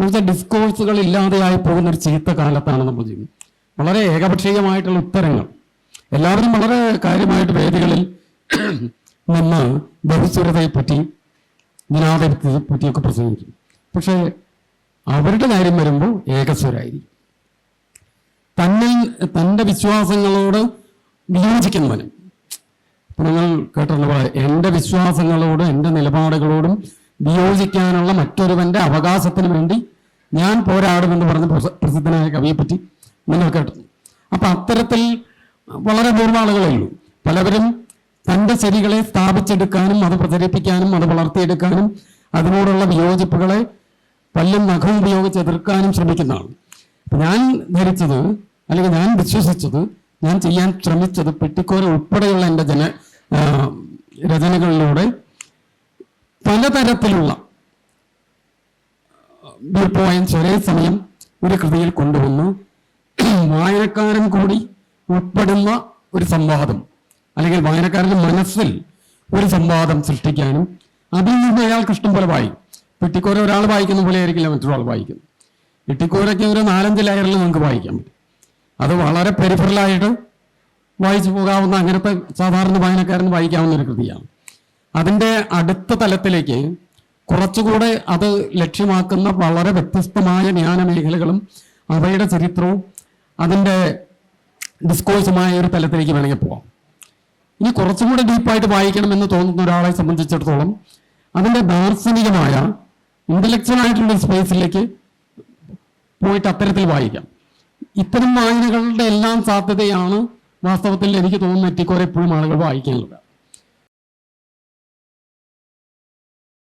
എന്നുവെച്ചാൽ ഡിസ്കോഴ്സുകൾ ഇല്ലാതെയായി പോകുന്ന ഒരു ചീത്ത കാലത്താണ് നമ്മൾ ജീവിക്കുന്നത്. വളരെ ഏകപക്ഷീയമായിട്ടുള്ള ഉത്തരങ്ങൾ. എല്ലാവരും വളരെ കാര്യമായിട്ട് വേദികളിൽ നിന്ന് ബഹുസ്വരതയെപ്പറ്റി ജനാധിപത്യത്തെ പറ്റിയൊക്കെ പ്രസംഗിക്കും പക്ഷേ അവരുടെ കാര്യം വരുമ്പോൾ ഏകസ്വരായിരിക്കും. തന്നിൽ തന്റെ വിശ്വാസങ്ങളോട് വിയോജിക്കുന്നവനും. നിങ്ങൾ കേട്ടിട്ടുള്ള എന്റെ വിശ്വാസങ്ങളോടും എന്റെ നിലപാടുകളോടും വിയോജിക്കാനുള്ള മറ്റൊരുവന്റെ അവകാശത്തിന് വേണ്ടി ഞാൻ പോരാടുമെന്ന് പറഞ്ഞ പ്രസ- പ്രസിദ്ധനായ കവിയെ പറ്റി നിങ്ങൾ കേട്ടു. അപ്പൊ അത്തരത്തിൽ വളരെ പൂർവ ആളുകളേ പലവരും തന്റെ ശരികളെ സ്ഥാപിച്ചെടുക്കാനും അത് പ്രചരിപ്പിക്കാനും അത് വളർത്തിയെടുക്കാനും അതിനോടുള്ള വിയോജിപ്പുകളെ പല്ലും നഖം ഉപയോഗിച്ച് എതിർക്കാനും ശ്രമിക്കുന്നതാണ്. ഞാൻ ധരിച്ചത് അല്ലെങ്കിൽ ഞാൻ വിശ്വസിച്ചത് ഞാൻ ചെയ്യാൻ ശ്രമിച്ചത് പെട്ടിക്കോര ഉൾപ്പെടെയുള്ള എന്റെ ജന രചനകളിലൂടെ പലതരത്തിലുള്ള വ്യൂ പോയിന്റ്സ് ഒരേ സമയം ഒരു കൃതിയിൽ കൊണ്ടുവന്നു. വായനക്കാരൻ കൂടി ഉൾപ്പെടുന്ന ഒരു സംവാദം അല്ലെങ്കിൽ വായനക്കാരന്റെ മനസ്സിൽ ഒരു സംവാദം സൃഷ്ടിക്കാനും അതിൽ നിന്ന് അയാൾക്ക് ഇഷ്ടം പോലെ വായിക്കും. പെട്ടിക്കോര ഒരാൾ വായിക്കുന്ന പോലെ ആയിരിക്കില്ല മറ്റൊരാൾ വായിക്കുന്നത് പെട്ടിക്കോരയ്ക്ക് ഒരു നാലഞ്ച് ലെയറിൽ നമുക്ക് വായിക്കാൻ പറ്റും അത് വളരെ പെരിഫറലായിട്ട് വായിച്ചു പോകാവുന്ന അങ്ങനത്തെ സാധാരണ വായനക്കാരൻ വായിക്കാവുന്ന ഒരു കൃതിയാണ്. അതിന്റെ അടുത്ത തലത്തിലേക്ക് കുറച്ചുകൂടെ അത് ലക്ഷ്യമാക്കുന്ന വളരെ വ്യത്യസ്തമായ ജ്ഞാന മേഖലകളും അവയുടെ ചരിത്രവും അതിന്റെ ഡിസ്കോഴ്സുമായ ഒരു തലത്തിലേക്ക് വേണമെങ്കിൽ പോവാം. ഇനി കുറച്ചും കൂടെ ഡീപ്പായിട്ട് വായിക്കണമെന്ന് തോന്നുന്ന ഒരാളെ സംബന്ധിച്ചിടത്തോളം അതിന്റെ ദാർശനികമായ ഇന്റലക്ച്വൽ ആയിട്ടുള്ള സ്പേസിലേക്ക് പോയിട്ട് അത്തരത്തിൽ വായിക്കാം. ഇത്തരം വായനകളുടെ എല്ലാം സാധ്യതയാണ് വാസ്തവത്തിൽ എനിക്ക് തോന്നുന്ന എറ്റിക്കോരെ എപ്പോഴും ആളുകൾ വായിക്കാനുള്ളത്